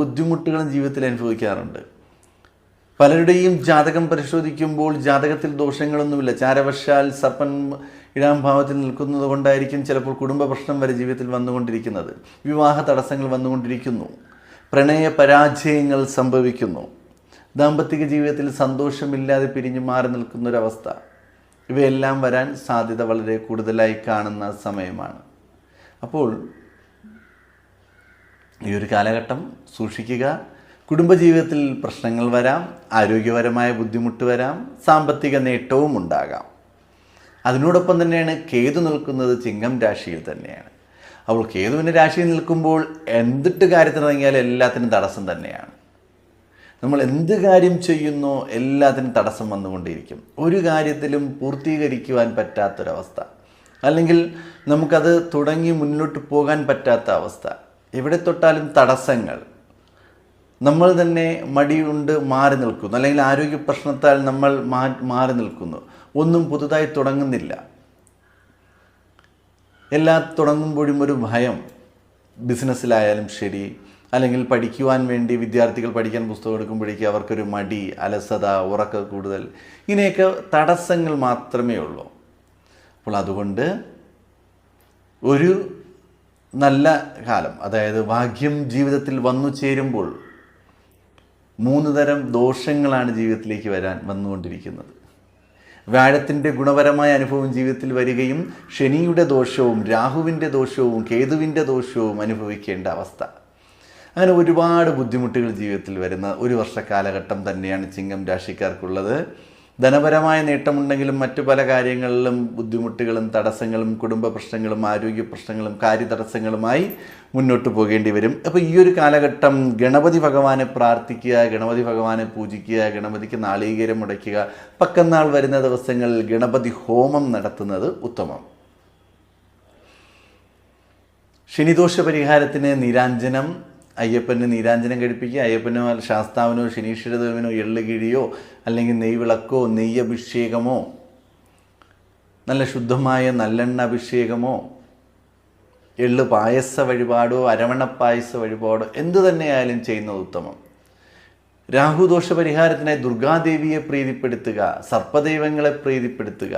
ബുദ്ധിമുട്ടുകളും ജീവിതത്തിൽ അനുഭവിക്കാറുണ്ട്. പലരുടെയും ജാതകം പരിശോധിക്കുമ്പോൾ ജാതകത്തിൽ ദോഷങ്ങളൊന്നുമില്ല. ചാരവശാൽ സർപ്പൻ ഇടാം ഭാവത്തിൽ നിൽക്കുന്നത് കൊണ്ടായിരിക്കും ചിലപ്പോൾ കുടുംബ പ്രശ്നം വരെ ജീവിതത്തിൽ വന്നുകൊണ്ടിരിക്കുന്നത്. വിവാഹ തടസ്സങ്ങൾ വന്നുകൊണ്ടിരിക്കുന്നു. പ്രണയ പരാജയങ്ങൾ സംഭവിക്കുന്നു. ദാമ്പത്തിക ജീവിതത്തിൽ സന്തോഷമില്ലാതെ പിരിഞ്ഞു മാറി നിൽക്കുന്നൊരവസ്ഥ. ഇവയെല്ലാം വരാൻ സാധ്യത വളരെ കൂടുതലായി കാണുന്ന സമയമാണ്. അപ്പോൾ ഈ ഒരു കാലഘട്ടം സൂക്ഷിക്കുക. കുടുംബജീവിതത്തിൽ പ്രശ്നങ്ങൾ വരാം ആരോഗ്യപരമായ ബുദ്ധിമുട്ട് വരാം സാമ്പത്തിക നേട്ടവും ഉണ്ടാകാം. അതിനോടൊപ്പം തന്നെയാണ് കേതു നിൽക്കുന്നത് ചിങ്ങം രാശിയിൽ തന്നെയാണ്. അപ്പോൾ കേതുവിന്റെ രാശിയിൽ നിൽക്കുമ്പോൾ എന്തിട്ട് കാര്യത്തിനിറങ്ങിയാലും എല്ലാത്തിനും തടസ്സം തന്നെയാണ്. നമ്മൾ എന്ത് കാര്യം ചെയ്യുന്നോ എല്ലാത്തിനും തടസ്സം വന്നുകൊണ്ടിരിക്കും ഒരു കാര്യത്തിലും പൂർത്തീകരിക്കുവാൻ പറ്റാത്തൊരവസ്ഥ. അല്ലെങ്കിൽ നമുക്കത് തുടങ്ങി മുന്നോട്ട് പോകാൻ പറ്റാത്ത അവസ്ഥ. എവിടെ തൊട്ടാലും തടസ്സങ്ങൾ. നമ്മൾ തന്നെ മടിയുണ്ട് മാറി നിൽക്കുന്നു. അല്ലെങ്കിൽ ആരോഗ്യ പ്രശ്നത്താൽ നമ്മൾ മാറി നിൽക്കുന്നു. ഒന്നും പുതുതായി തുടങ്ങുന്നില്ല. എല്ലാ തുടങ്ങുമ്പോഴും ഒരു ഭയം ബിസിനസ്സിലായാലും ശരി. അല്ലെങ്കിൽ പഠിക്കുവാൻ വേണ്ടി വിദ്യാർത്ഥികൾ പഠിക്കാൻ പുസ്തകം എടുക്കുമ്പോഴേക്കും അവർക്കൊരു മടി അലസത ഉറക്ക കൂടുതൽ. ഇങ്ങനെയൊക്കെ തടസ്സങ്ങൾ മാത്രമേ ഉള്ളൂ. അപ്പോൾ അതുകൊണ്ട് ഒരു നല്ല കാലം. അതായത് ഭാഗ്യം ജീവിതത്തിൽ വന്നു ചേരുമ്പോൾ മൂന്ന് തരം ദോഷങ്ങളാണ് ജീവിതത്തിലേക്ക് വരാൻ വന്നുകൊണ്ടിരിക്കുന്നത്. വ്യാഴത്തിന്റെ ഗുണപരമായ അനുഭവം ജീവിതത്തിൽ വരികയും ശനിയുടെ ദോഷവും രാഹുവിന്റെ ദോഷവും കേതുവിന്റെ ദോഷവും അനുഭവിക്കേണ്ട അവസ്ഥ. അങ്ങനെ ഒരുപാട് ബുദ്ധിമുട്ടുകൾ ജീവിതത്തിൽ വരുന്ന ഒരു വർഷ കാലഘട്ടം തന്നെയാണ് ചിങ്ങം രാശിക്കാർക്കുള്ളത്. ധനപരമായ നേട്ടമുണ്ടെങ്കിലും മറ്റു പല കാര്യങ്ങളിലും ബുദ്ധിമുട്ടുകളും തടസ്സങ്ങളും കുടുംബ പ്രശ്നങ്ങളും ആരോഗ്യ പ്രശ്നങ്ങളും കാര്യതടസ്സങ്ങളുമായി മുന്നോട്ട് പോകേണ്ടി വരും. അപ്പോൾ ഈ ഒരു കാലഘട്ടം ഗണപതി ഭഗവാനെ പ്രാർത്ഥിക്കുക ഗണപതി ഭഗവാനെ പൂജിക്കുക ഗണപതിക്ക് നാളീകരം മുടയ്ക്കുക പക്കന്നാൾ വരുന്ന ദിവസങ്ങളിൽ ഗണപതി ഹോമം നടത്തുന്നത് ഉത്തമം. ശനിദോഷ പരിഹാരത്തിന് നീരാഞ്ജനം അയ്യപ്പന് നീരാഞ്ജനം കഴിപ്പിക്കുക അയ്യപ്പനോ ശാസ്താവിനോ ശനീശ്വരദേവനോ എള്ളുകിഴിയോ അല്ലെങ്കിൽ നെയ്വിളക്കോ നെയ്യഭിഷേകമോ നല്ല ശുദ്ധമായ നല്ലെണ്ണ അഭിഷേകമോ എള്ളു പായസ വഴിപാടോ അരവണ പായസ വഴിപാടോ എന്തു തന്നെയായാലും ചെയ്യുന്നത് ഉത്തമം. രാഹുദോഷ പരിഹാരത്തിനായി ദുർഗാദേവിയെ പ്രീതിപ്പെടുത്തുക സർപ്പദൈവങ്ങളെ പ്രീതിപ്പെടുത്തുക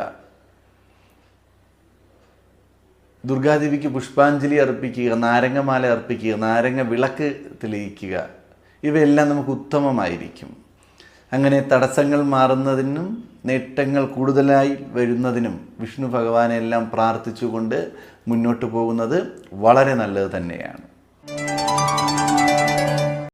ദുർഗാദേവിക്ക് പുഷ്പാഞ്ജലി അർപ്പിക്കുക നാരങ്ങമാല അർപ്പിക്കുക നാരങ്ങ വിളക്ക് തെളിയിക്കുക ഇവയെല്ലാം നമുക്ക് ഉത്തമമായിരിക്കും. അങ്ങനെ തടസ്സങ്ങൾ മാറുന്നതിനും നേട്ടങ്ങൾ കൂടുതലായി വരുന്നതിനും വിഷ്ണു ഭഗവാനെല്ലാം പ്രാർത്ഥിച്ചുകൊണ്ട് മുന്നോട്ട് പോകുന്നത് വളരെ നല്ലത് തന്നെയാണ്.